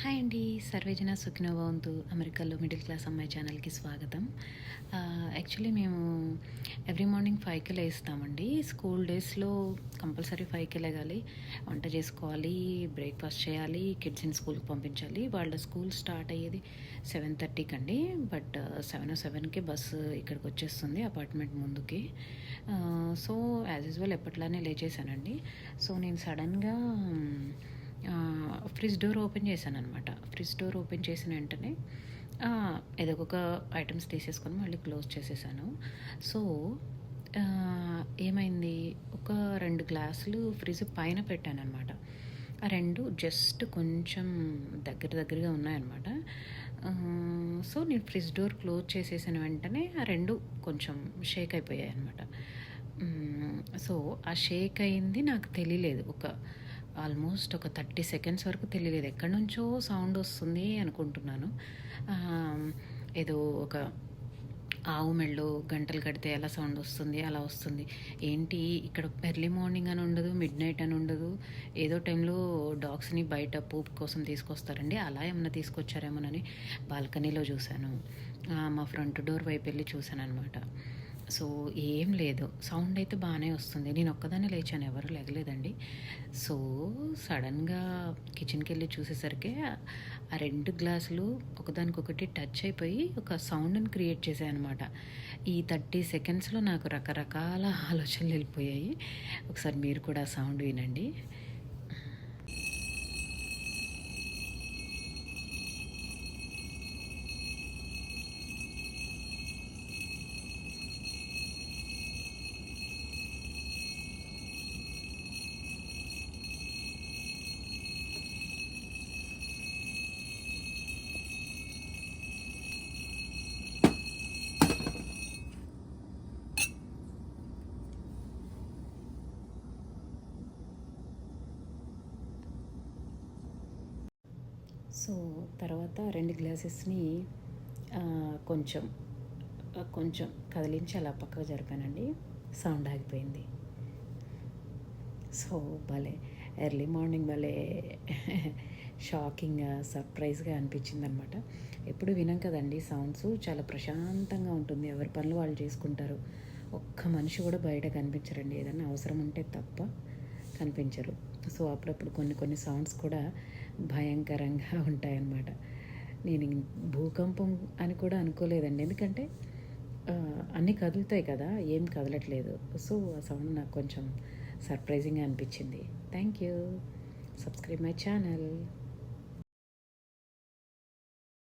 Hi అండి. సర్వేజన సుఖినోభవంతు అమెరికాలో మిడిల్ క్లాస్ అమ్మాయి ఛానల్కి స్వాగతం. యాక్చువల్లీ మేము ఎవ్రీ మార్నింగ్ ఫైవ్కి లేస్తామండి. స్కూల్ డేస్లో కంపల్సరీ ఫైవ్కి లేగాలి. వంట చేసుకోవాలి బ్రేక్ఫాస్ట్ చేయాలి కిడ్స్ని స్కూల్కి పంపించాలి. వాళ్ళ స్కూల్ స్టార్ట్ అయ్యేది సెవెన్ థర్టీకి అండి బట్ సెవెన్ సెవెన్కి బస్సు ఇక్కడికి వచ్చేస్తుంది అపార్ట్మెంట్ ముందుకి. సో యాజ్ యూజువల్ ఎప్పట్లానే లేచేసానండి సో నేను సడన్గా ఫ్రిడ్జ్ డోర్ ఓపెన్ చేశాను అనమాట ఫ్రిడ్జ్ డోర్ ఓపెన్ చేసిన వెంటనే ఏదో ఒక ఐటమ్స్ తీసేసుకొని మళ్ళీ క్లోజ్ చేసేసాను. సో ఏమైంది? ఒక రెండు గ్లాసులు ఫ్రిడ్జ్ పైన పెట్టాను అనమాట ఆ రెండు జస్ట్ కొంచెం దగ్గర దగ్గరగా ఉన్నాయన్నమాట. సో నేను ఫ్రిడ్జ్ డోర్ క్లోజ్ చేసేసిన వెంటనే ఆ రెండు కొంచెం షేక్ అయిపోయాయి అనమాట సో ఆ షేక్ అయింది నాకు తెలియలేదు. ఒక ఆల్మోస్ట్ ఒక థర్టీ సెకండ్స్ వరకు తెలియలేదు. ఎక్కడి నుంచో సౌండ్ వస్తుంది అనుకుంటున్నాను. ఏదో ఒక ఆవు మెళ్ళు గంటలు కడితే ఎలా సౌండ్ వస్తుంది అలా వస్తుంది. ఏంటి ఇక్కడ ఎర్లీ మార్నింగ్ అని ఉండదు మిడ్ నైట్ అని ఉండదు? ఏదో టైంలో డాగ్స్ని బయట పూప్ కోసం తీసుకొస్తారండి. అలా ఏమైనా తీసుకొచ్చారేమోనని బాల్కనీలో చూశాను. మా ఫ్రంట్ డోర్ వైపు వెళ్ళి చూశాను అనమాట సో ఏం లేదు. సౌండ్ అయితే బాగానే వస్తుంది. నేను ఒక్కదాన్ని లేచాను. ఎవరు లేగలేదండి. సో సడన్గా కిచెన్కి వెళ్ళి చూసేసరికి ఆ రెండు గ్లాసులు ఒకదానికొకటి టచ్ అయిపోయి ఒక సౌండ్ని క్రియేట్ చేశాయి అనమాట ఈ థర్టీ సెకండ్స్లో నాకు రకరకాల ఆలోచనలు వెళ్ళిపోయాయి. ఒకసారి మీరు కూడా సౌండ్ వినండి. సో తర్వాత రెండు గ్లాసెస్ని కొంచెం కొంచెం కదిలించి అలా పక్కకు జరిపానండి. సౌండ్ ఆగిపోయింది. సో భలే ఎర్లీ మార్నింగ్ భలే షాకింగ్గా సర్ప్రైజ్గా అనిపించింది అనమాట ఎప్పుడు వినం కదండి సౌండ్స్ చాలా ప్రశాంతంగా ఉంటుంది. ఎవరి పనులు వాళ్ళు చేసుకుంటారు. ఒక్క మనిషి కూడా బయట కనిపించరండి. ఏదైనా అవసరం ఉంటే తప్ప. కనిపించరు. సో అప్పుడప్పుడు కొన్ని కొన్ని సౌండ్స్ కూడా భయంకరంగా ఉంటాయన్నమాట. నేను భూకంపం అని కూడా అనుకోలేదండి. ఎందుకంటే అన్నీ కదులుతాయి కదా ఏం కదలట్లేదు. సో ఆ సౌండ్ నాకు కొంచెం సర్ప్రైజింగ్గా అనిపించింది. Thank you subscribe my channel